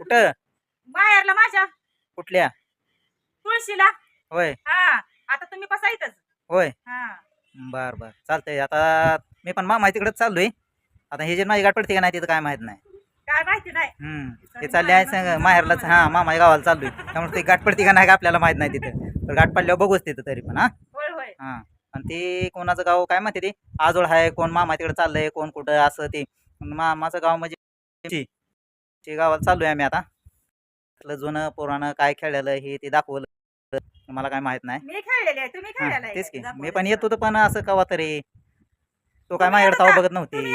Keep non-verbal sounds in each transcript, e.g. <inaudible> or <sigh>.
कुठं? बाहेरला माझ्या. कुठल्या? तुळशीला. होय. हा आता तुम्ही कसा इथंच. होय. हा. बर बर. चालतंय. आता मी पण मामा तिकडेच चाललोय. आता हे जे माझी गाठ पडते का नाही तिथं काय माहीत नाही. काय माहिती नाही. हम्म. ते चालले आहे सांग माहेरलाच हा मामाच्या गावाला चाललोय. त्यामुळे ते गाठ पडते का नाही का आपल्याला माहीत नाही तिथं. तर गाठ पडल्यावर बघूच तिथं तरी पण हा. होय होय. हा. आणि ते कोणाचं गाव काय माहिती ते? आजोळ आहे कोण मामा तिकडे चाललंय कोण कुठं असं ते. मामाचं गाव म्हणजे ची- ते गावाला चाललोय आम्ही आता. आपलं जुनं पुराणं काय खेळलेलं हे ते दाखवलं. मला काय माहीत नाही. मी खेळलेली आहे तुम्ही हा, खेळलेला आहे. तेच की? मी पण येत होतो पण असं कवा तरी. तो काय माझ्याकडे ताव? बघत नव्हती.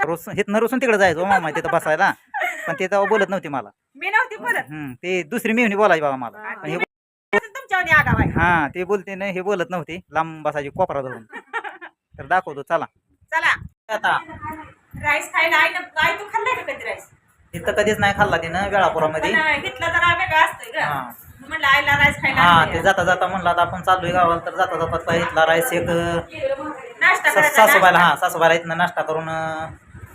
रोज हिथनं रोसून तिकडे जायचो मामा तिथं बसायला. पण ते तेव्हा बोलत नव्हती मला. मी नव्हती बोलत. हम्म, ते दुसरी मेहनी बोलायची बाबा मला. हे आगाव आहे हा ते बोलते ना हे बोलत नव्हती. लांब बसायची कोपरा धरून. तर दाखवतो चला. चला. आता. राईस खायला आहे ना काय तू खाल्लाय का कधी राईस? तिथं कधीच नाही खाल्ला तिनं वेळापुरामध्ये पण घेतला जरा वेगळा असतोय ग हा. म्हणलं आईला राईस खायला हा. ते जाता जाता म्हणलं आता आपण चाललोय गावाला तर जाता जाता पहिला राईस एक नाश्ता सा- करायचा, सासूबाईला नाश्ता. हा सासूबाईला इथनं नाश्ता करून अं,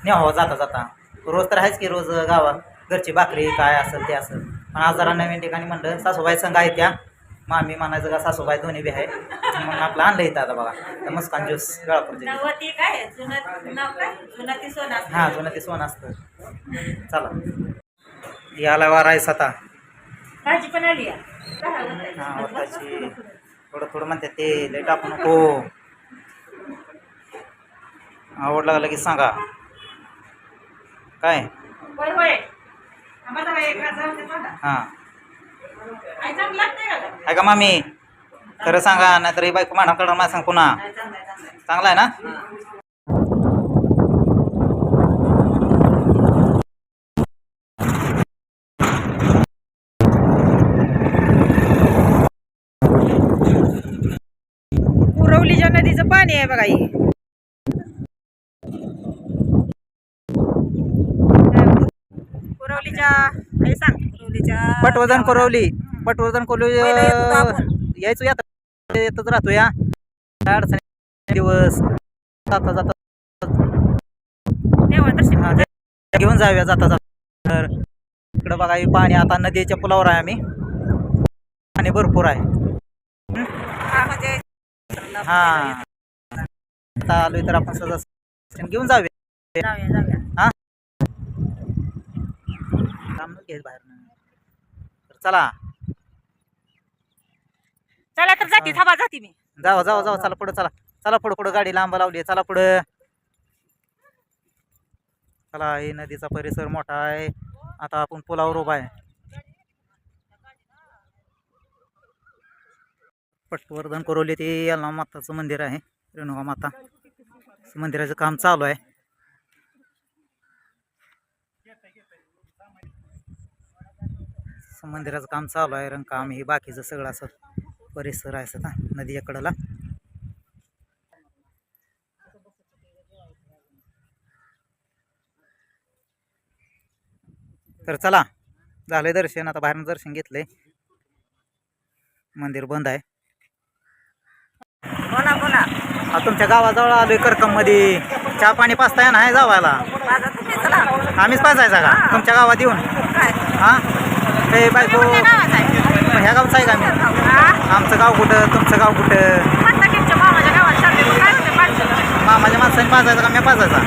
न्यावं जाता जाता रोज तर आहेच की रोज गावात घरची भाकरी काय असेल ते असेल पण आज जरा नवीन ठिकाणी म्हणलं सासूबाई संघ आहे त्या मामी म्हणायचं का सासूबाई दोन्ही बी आहे. म्हणून आपलं आणलं इथं आता बघा. तर मस्कान ज्यूस वेळापूरचे नवती काय? जुनं नाव काय? जुनं ती सोनं असतं. हा जुनं ते सोनं असतं. चला. याला वा राईस आता. भाजी पण आली आहे. हा वाटायची थोडं थोडं म्हणते ते लय टाकू नको. आवड लागलं की सांगा. काय? होय होय. एक. हां. आई चांगलं? आहे का मामी? खरं सांगा नाहीतर ही बायको मॅडमकडं मला सांग पुन्हा. नाही, चांगलं आहे, ना? पुरवलीच्या नदीचं पाणी आहे बघा ही. पुरवलीच्या हे सांग पुरवलीच्या पटवर्धन कोरवली पटवर्धन कोरवली पहिलं येत होतो आपण. यायचो यात्रा. येतच राहतो या. काय अडचणी दिवस. जाता जाता. तेव्हा दर्शन हा, ते घेऊन जाऊया जाता जाता. तर इकडं बघा हे पाणी आता नदीच्या पुलावर आहे आम्ही. पाणी भरपूर आहे. हा, म्हणजे हा. आता आलोय तर आपण सहज घेऊन जाऊया. जाऊया जाऊया. काम नको घ्यायचं बाहेर. तर चला. चला तर जाती थांबा जाती मी. जावा जावा जावा चला पुढं चला. चला पुढं पुढं गाडी लांब लावली चला पुढं. चला हे नदीचा परिसर मोठा आहे. आता आपण पुलावर उभा आहे. पटवर्धन कोरवली ते याला माताचं मंदिर आहे रेणुका माता. मंदिराचं काम चालू आहे. मंदिराचं काम चालू आहे रंगकाम हे बाकीचं सगळं असं. परिसर आहे असं नदीच्या कडेला तर चला झालंय दर्शन आता बाहेरनं दर्शन घेतलंय. मंदिर बंद आहे. बोला बोला. आता तुमच्या गावाजवळ आलोय करकममध्ये चहा पाणी पाचताय ना जावायला? आम्हीच पाचायचा का? तुमच्या गावात येऊन? हा? हे बायको. आहे ह्या गावचं आहे का हा? आमचं गाव कुठं? तुमचं गाव कुठं? मामाच्या माणसाने पाजायचा का? मी पाजायचा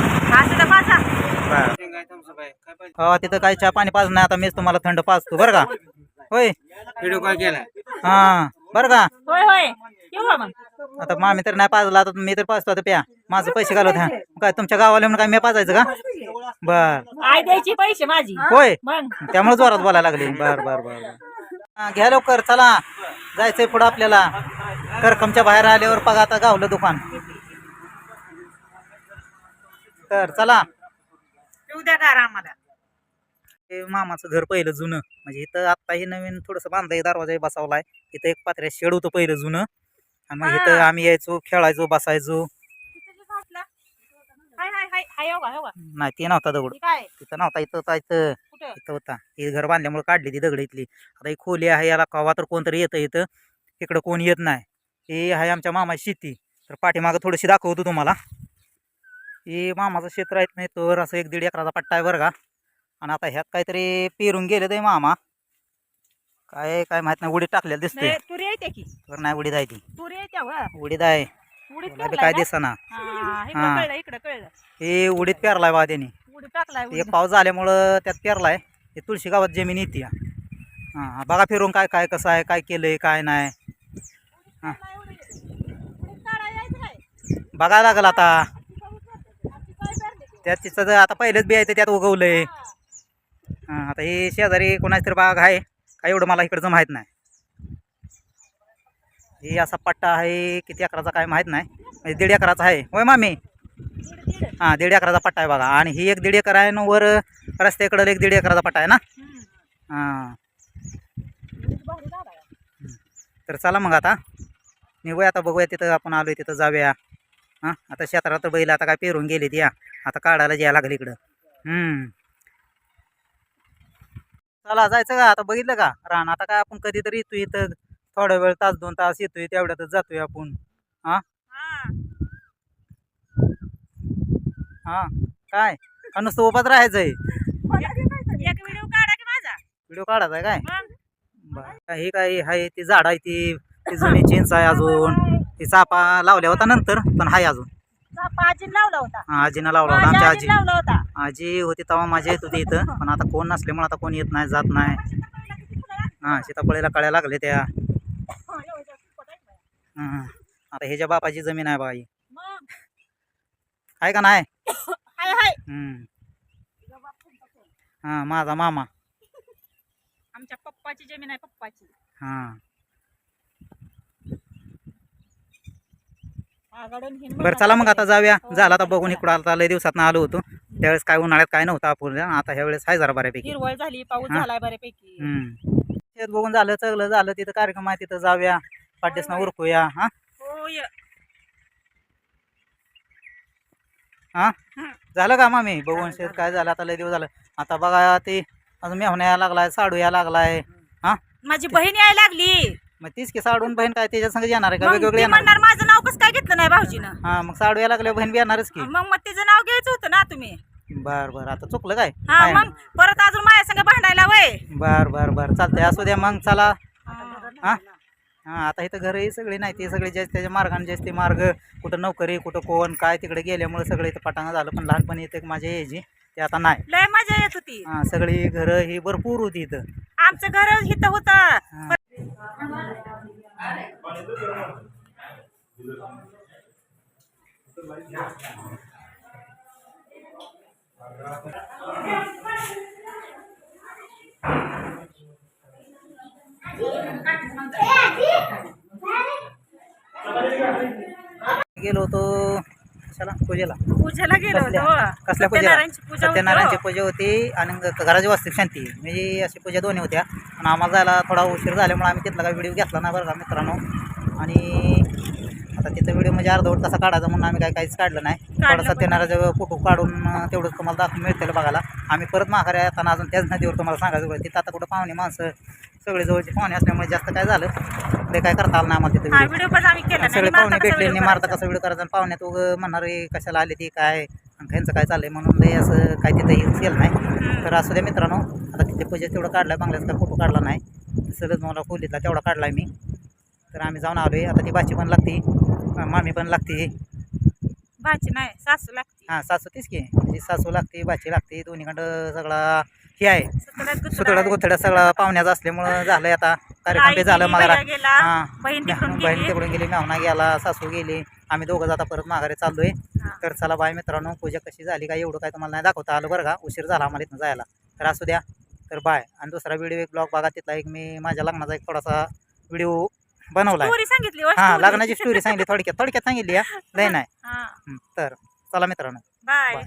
हा हो तिथं काय चहा पाणी पाज नाही. आता मीच तुम्हाला थंड पाजतो. बरं का? होय. व्हिडिओ कॉल केला. हा बरं का? होय होय. आता मामी तर नाही पाजला. आता मी तर पाजतो. आता प्या. माझं पैसे घालवत हा. काय तुमच्या गावाला म्हणून काय मी पाजायचं का? बर. आई द्यायची पैसे माझी. होय. मग. त्यामुळे जोरात बोलायला लागली. बर बर बर बर. घ्या लवकर चला. जायचंय पुढं आपल्याला. करकमच्या बाहेर आल्यावर बघा आता गावलं दुकान. तर चला. येऊ द्या गार आम्हाला. हे मामाचं घर पहिलं जुनं. म्हणजे इथं आता हे नवीन थोडंसं बांधलंय दरवाजा बसवलाय. इथं एक पात्र्या शेड होतं पहिलं जुनं. आणि मग इथं. आम्ही यायचो खेळायचो बसायचो. हाय हो का हो का? नाही ते नव्हता दगड. तिथं नव्हता इथं होता इथं. कुठं? इथं होता. हे घर बांधल्यामुळे काढली ती दगड इथली. आता ही खोली आहे याला कवा तर कोणतरी येतं इथं. इकडं कोण येत नाही. हे आहे आमच्या मामाची शेती. तर पाठीमागं थोडीशी दाखवतो तुम्हाला. हे मामाचं क्षेत्र आहे नाही तर असं एक दीड एकराचा पट्टा आहे बरं का. आणि आता ह्यात काहीतरी पेरून गेले ते मामा. काय काय माहीत नाही. उडीद टाकलेलं दिसते. नाही, तुरी येते की. तर नाही उडीद आहे ती. तुरी येते उडीद आहे. पेरलाय काय? दिसना हा, इकडं हा. कळलं इकडं कळलं हे उडीद पेरलाय बा त्यांनी टाकलाय एक उडीद. पाऊस झाल्यामुळं त्यात पेरलाय ते तुळशी गावात जमीन येते हां बघा फिरून काय काय कसं आहे काय केलंय काय नाही हां काय काढायला यायचं काय? बघायला लागल आता आजी काय पेरली ती? त्यात तिचं जर आता पहिलेच बी आहे ते त्यात उगवलंय हां आता हे शेजारी कोणाची तरी बाग आहे काय एवढं मला इकडचं माहीत नाही हे असा पट्टा आहे किती अकराचा काय माहीत नाही. म्हणजे दीड एकराचा आहे. होय मामी? हां दीड एकराचा पट्टा आहे बघा. आणि ही एक दीड एकर आहे ना वर रस्त्याकडं एक दीड एकराचा पट्टा आहे ना? हां. तर चला मग आता. निघूया आता बघूया तिथं आपण आलोय तिथं जाऊया. हां आता क्षेत्रात बैल आता काय पेरून गेली ती आता काढायला जायला लागली इकडं. हम्म. चला जायचं का? आता बघितलं का? रान आता काय आपण कधीतरी तू इथं. थोडा वेळ तास दोन तास येतोय तेवढ्यातच जातोय आपण. हा. हां. काय? का नुसतं उभाच राहायचंय. एक व्हिडिओ काढा की माझा? व्हिडिओ काढायचा काय? बरं. हे काय आहे ती झाड आहे ती. ती जुनी चिंच आहे अजून. ती चापा लावल्या होता नंतर पण आहे अजून. आजीने लावला होता. हा, आजीनं लावला होता. आमच्या आजी लावला होता. आजी होती तेव्हा माझी येत होती इथं. पण आता कोण नसल्यामुळे आता कोण येत नाही जात नाही. हां सीताफळीला कळ्या लागले त्या. हं. आता ह्याच्या बापाची जमीन आहे बाई. मग? आहे का नाही? हाय हाय. हं. हां माझा मामा. आमच्या पप्पाची जमीन आहे पप्पाची. हां. आगाडून बरं चला मग आता जाऊया. झालं आता बघून इकडं आता लय दिवसात आलो होतो. त्यावेळेस काय उन्हाळ्यात काय नव्हतं आपण. आता ह्या वेळेस आहे जरा बऱ्यापैकी. हिरवळ झाली पाऊस हा. झालाय बऱ्यापैकी. हम्म. शेत बघून झालं चांगलं झालं तिथं कार्यक्रम आहे तिथं जाऊया. पाड्यासनं उरकूया हा? होय. हा? झालं का मामी? बघून शेत काय झालं आता लय दिवस झालं. आता बघा ते अजून मेहण्या यायला लागलाय साडू यायला लागलाय. हा? माझी बहीण यायला लागली. मग तीच की साडून बहीण काय त्याच्या संग येणार आहे का? मग वेगवेगळे ती येणार म्हणणार माझं नाव कसं काय घेतलं नाही भाऊजीनं? हा मग साडू यायला लागल्या बहीण बी येणारच की. मग मग तिचं नाव घ्यायचं होतं ना तुम्ही. बर बर. आता चुकलं काय? हा मग परत अजून माझ्या संग भांडायला वय. बर बर बर. चालतंय. असू द्या मग चला. हा? हा आता इथं घरही सगळे नाही ते सगळे जे त्याच्या मार्गाने जे ते मार्ग कुठं नोकरी कुठं कोण काय तिकडे गेल्यामुळे सगळं इथं पटांगण झालं. पण लहानपणी इथं माझ्या यायची ते आता नाही. लय मजा येत होती. हा सगळी घरं ही भरपूर होती इथं. आमचं घर इथं होतं. हा. गेलो होतो कशाला? पूजेला. पूजेला गेलो कसल्या होतो कसल्या पूजेला? सत्यनारायणची पूजा होती सत्यनारायणची हो. पूजा होती आणि ग- घराची वास्तविक शांती. म्हणजे अशी पूजा दोन्ही होत्या. आणि आम्हाला जायला थोडा उशीर झाल्यामुळे आम्ही तिथला काही व्हिडिओ घेतला नाही बरं का मित्रांनो. आणि आता तिथं व्हिडिओ म्हणजे अर्धवट कसा काढायचा म्हणून आम्ही काय काहीच काढलं नाही. थोडा पण सत्यनारायणचा फोटो काढून अं, तेवढंच तुम्हाला दाखवून मिळतील बघायला. आम्ही परत माघारी येताना अजून त्याच नदीवर तुम्हाला सांगायचं होतं. तिथं आता कुठं पाहुणे माणसं सगळे जवळचे पाहुणे असल्यामुळे जास्त काय झालं. ते काय करता आलं नाही आम्हाला तिथं हा व्हिडिओ पण आम्ही केला नाही. सगळे पाहुणे कसा भेटले video नाही मारता? कसा व्हिडिओ करायचा? आणि पाहुण्यात उग म्हणणार "ए, कशाला आले ती काय? ह्यांचं काय चाललंय म्हणून लई असं काय तिथं हेच केलं नाही. तर असू द्या मित्रांनो आता तिथे पूजा तेवढं काढलाय बांगल्याचा काय फोटो काढला नाही. सहज मला खोलीतला तेवढा काढलाय मी. तर आम्ही जाऊन आलोय. आता ती बाची पण लागते. अं, मामी पण लागते. भाची नाही सासू लागती. हां सासू तीच की. म्हणजे सासू लागते बाची लागते दोन्हीकडं सगळा हे आहे. सुतळ्यात गुतळा सुतळ्यात आहे. सगळं पाहुण्याचं असल्यामुळं झालंय आता. कार्यक्रम झालं हां. बहीण <laughs> तिकडून गेली. मेहना गेला सासू गेली. आम्ही दोघं जाता परत माघारी चाललोय. तर चला बाय मित्रांनो पूजा कशी झाली काय एवढं काय तुम्हाला नाही दाखवता आलं बरं का? उशीर झाला आम्हाला इथनं जायला. तर असू द्या. तर बाय. आणि दुसरा व्हिडिओ एक ब्लॉग बघा तिथला एक मी माझ्या लग्नाचा एक थोडासा व्हिडिओ बनवला हो. लग्नाची स्टोरी सांगितली थोडक्यात थोडक्यात सांगितली लय नाही. <laughs> तर चला मित्रांनो. बाय.